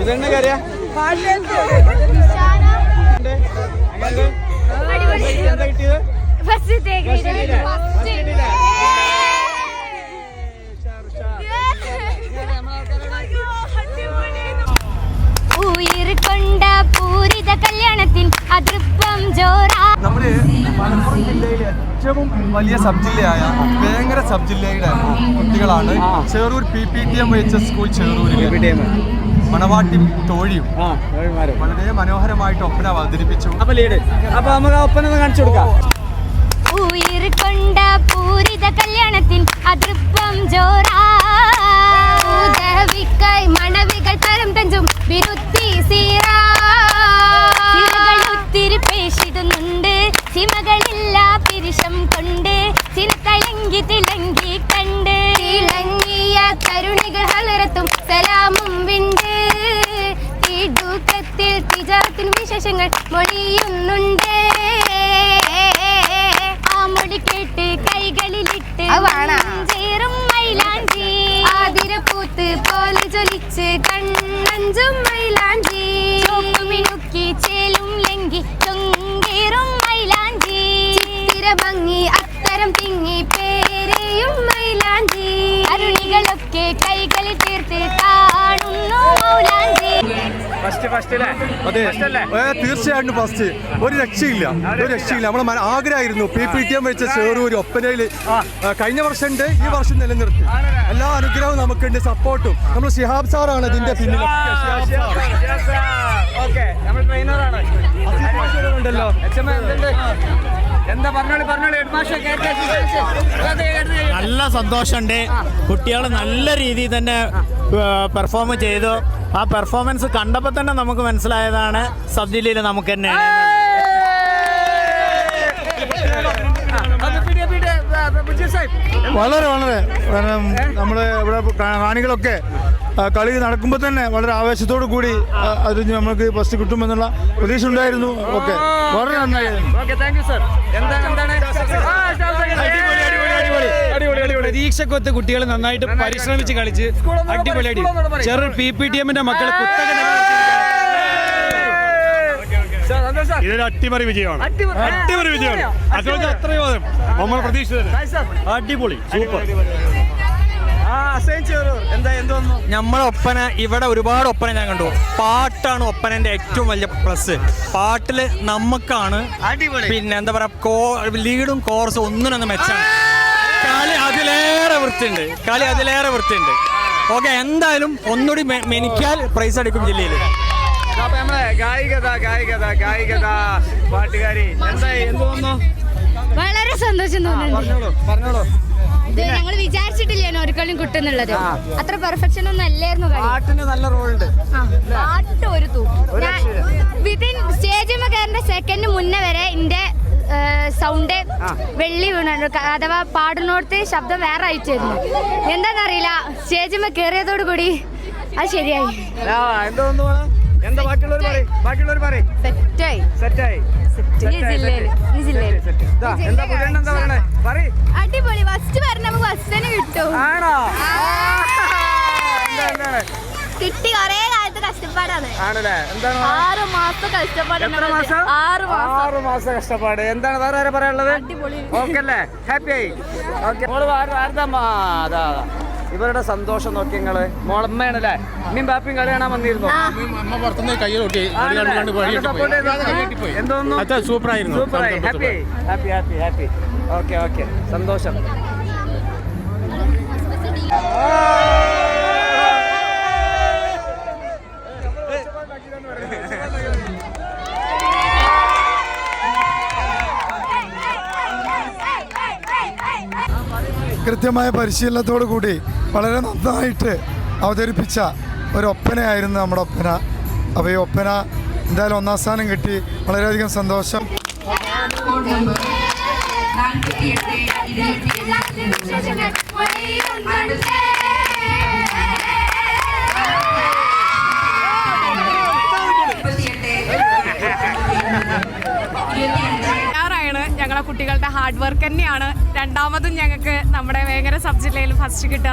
ഇതെന്നെ കാര്യ? എന്താ കിട്ടിയത്? ഉയിർ കൊണ്ട കല്യാണത്തിൻ അതൃപ്പം ജോറാ നമ്മുടെ മലപ്പുറം ജില്ലയിലെ ഏറ്റവും വലിയ സബ് ജില്ലയായ വേങ്ങര സബ് ജില്ലയുടെ കുട്ടികളാണ് Cheroor P P T M H S school ചെറൂരിലെ. മണവാട്ടി തോഴിയും. വളരെ മനോഹരമായിട്ട് ഒപ്പന അവതരിപ്പിച്ചു. അപ്പൊ ലീഡ്. അപ്പൊ നമുക്ക് ഒപ്പന ഒന്ന് കാണിച്ചു കൊടുക്കാം. ഉയിർ കൊണ്ട പൂരിത കല്യാണത്തിൻ അതൃപ്പം ജോറാ മണവികൾ തരം തഞ്ചും വിരുത്തി സിമകളില്ല പിരിശം കൊണ്ട് ചിനത്തലങ്കി തിളങ്കി കണ്ട്. തിളങ്ങിയ കരുണികൾ ഹലറത്തും സലാമും വിണ്ട്. തീടൂക്കത്തിൽ തിജാത്തിൻ വിശേഷങ്ങൾ മൊഴിയുന്നുണ്ട്. ആ മൊഴി കേട്ട് കൈകളിലിട്ട് ചേറും മൈലാഞ്ചി. ആതിരപ്പൂത്ത് പോലെ ജ്വലിച്ച് കണ്ണഞ്ചും മൈലാഞ്ചി കൈകളിൽ തീർത്ത് കാണുന്നു മൗലാഞ്ചി. ഫസ്റ്റ് ഫസ്റ്റ് അല്ലേ അതെ. ഫസ്റ്റ് അല്ലേ? ഏ, തീർച്ചയായിട്ടും ഫസ്റ്റ് ഒരു രക്ഷയില്ല. ഒരു രക്ഷയില്ല. നമ്മളെ മന- ആഗ്രഹമായിരുന്നു. പി പി ടി എം വെച്ച ചെറൂർ ഒപ്പനയിൽ കഴിഞ്ഞ വർഷം ഉണ്ട് ഈ വർഷം നിലനിർത്തി. എല്ലാ അനുഗ്രഹവും നമുക്കുണ്ട്. സപ്പോർട്ടും. നമ്മൾ ഷിഹാബ് സാറാണ് ഇതിന്റെ പിന്നിൽ ഓക്കെ നമ്മൾ ട്രെയിനറാണ് ഉണ്ടല്ലോ. നല്ല സന്തോഷമുണ്ട്. കുട്ടികൾ നല്ല രീതിയിൽ തന്നെ പെർഫോം ചെയ്തു. ആ പെർഫോമൻസ് കണ്ടപ്പോൾ തന്നെ നമുക്ക് മനസ്സിലായതാണ്. സബ് ജില്ലയിൽ നമുക്ക് തന്നെ. വളരെ വളരെ. നമ്മുടെ ഇവിടെ കാണികളൊക്കെ കളി നടക്കുമ്പോൾ തന്നെ വളരെ ആവേശത്തോടു കൂടി അത് നമുക്ക് ഫസ്റ്റ് കിട്ടുമെന്നുള്ള പ്രതീക്ഷ ഉണ്ടായിരുന്നു. ഓക്കെ. വളരെ നന്നായിരുന്നു. ഓക്കെ താങ്ക് സർ എന്താണ്? എന്താണ് പ്രതീക്ഷക്കൊത്ത് കുട്ടികൾ നന്നായിട്ട് പരിശ്രമിച്ച് കളിച്ച്. അടിപൊളിയായിട്ട് ചെറു പി പി ടി എമ്മിന്റെ മക്കളെ കുത്തക ഇതൊരു അട്ടിമറി വിജയമാണ്. അട്ടിമറി വിജയമാണ്. അത്രയും നമ്മൾ പ്രതീക്ഷിച്ചത്. അടിപൊളി. സൂപ്പർ. നമ്മളെ ഒപ്പന ഇവിടെ ഒരുപാട് ഒപ്പന ഞാൻ കണ്ടു. പാട്ടാണ് ഒപ്പനന്റെ ഏറ്റവും വലിയ പ്ലസ് പാട്ടിൽ നമുക്കാണ് പിന്നെ എന്താ പറയാ കോ ലീഡും കോർസും ഒന്നിനൊന്നും മെച്ചാണ് കളി അതിലേറെ വൃത്തിയുണ്ട്. കളി അതിലേറെ വൃത്തിയുണ്ട്. ഓക്കെ എന്തായാലും ഒന്നുകൂടി മെനിക്കാൽ പ്രൈസ് അടിക്കും ജില്ലയിൽ അപ്പൊ നമ്മളെ ഗായികത ഗായികത ഗായികത പാട്ടുകാരി. എന്താ എന്ത് തോന്നുന്നു വളരെ സന്തോഷം തോന്നുന്നുണ്ട്. പറഞ്ഞോളൂ ഇത് ഞങ്ങൾ വിചാരിച്ചിട്ടില്ല ഒരിക്കലും കിട്ടുന്നുള്ളത്? അത്ര പെർഫെക്ഷൻ ഒന്നും അല്ലായിരുന്നു പാട്ടിന് നല്ല റോളുണ്ട്. ഉണ്ട് പാട്ട് ഒരു വിതിൻ സ്റ്റേജിൽ കയറുന്ന സെക്കൻഡ് മുന്നേ വരെ എന്റെ സൗണ്ട് വെള്ളി വീണു അഥവാ പാടുന്നോടത്ത് ശബ്ദം വേറെ അയച്ചായിരുന്നു എന്താണെന്നറിയില്ല സ്റ്റേജിൽ കയറിയതോടുകൂടി അത് ശരിയായി. ആ എന്ത് ബാക്കിയുള്ളവർ പറയും? ബാക്കിയുള്ളവർ പറയും. സെറ്റായി. സെറ്റായി. അടിപൊളി. ഫസ്റ്റ് പറഞ്ഞപ്പോ ഫസ്റ്റ് തന്നെ കിട്ടും. ആണോ? കിട്ടി കൊറേ കാലത്ത് കഷ്ടപ്പാടാണ്. ആണല്ലേ? എന്താണ്? ആറ് മാസം കഷ്ടപ്പാട് ആറ് മാസം. ആറ് മാസം കഷ്ടപ്പാട്. എന്താണ്? വേറെ ആരാ പറയാനുള്ളത്? ഓക്കെ അല്ലേ? ഹാപ്പി ആയി. ഓക്കെ. ആരുടെ അതാ. ഇവരുടെ സന്തോഷം നോക്കി നിങ്ങൾ. മോളമ്മയാണല്ലേ അമ്മയും ബാപ്പയും കളി കാണാൻ വന്നിരുന്നു എന്തോന്നു? സൂപ്പറായിരുന്നു. സൂപ്പറായി. Happy happy happy happy okay okay സന്തോഷം. കൃത്യമായ പരിശീലനത്തോടു കൂടി വളരെ നന്നായിട്ട് അവതരിപ്പിച്ച ഒരു ഒപ്പനയായിരുന്നു നമ്മുടെ ഒപ്പന. അപ്പോൾ ഈ ഒപ്പന എന്തായാലും ഒന്നാം സ്ഥാനം കിട്ടി. വളരെയധികം സന്തോഷം. ഞങ്ങളെ കുട്ടികളുടെ ഹാർഡ് വർക്ക് തന്നെയാണ്. രണ്ടാമതും ഞങ്ങൾക്ക് നമ്മുടെ വേങ്ങര സബ് ജില്ലയിൽ ഫസ്റ്റ് കിട്ടുക.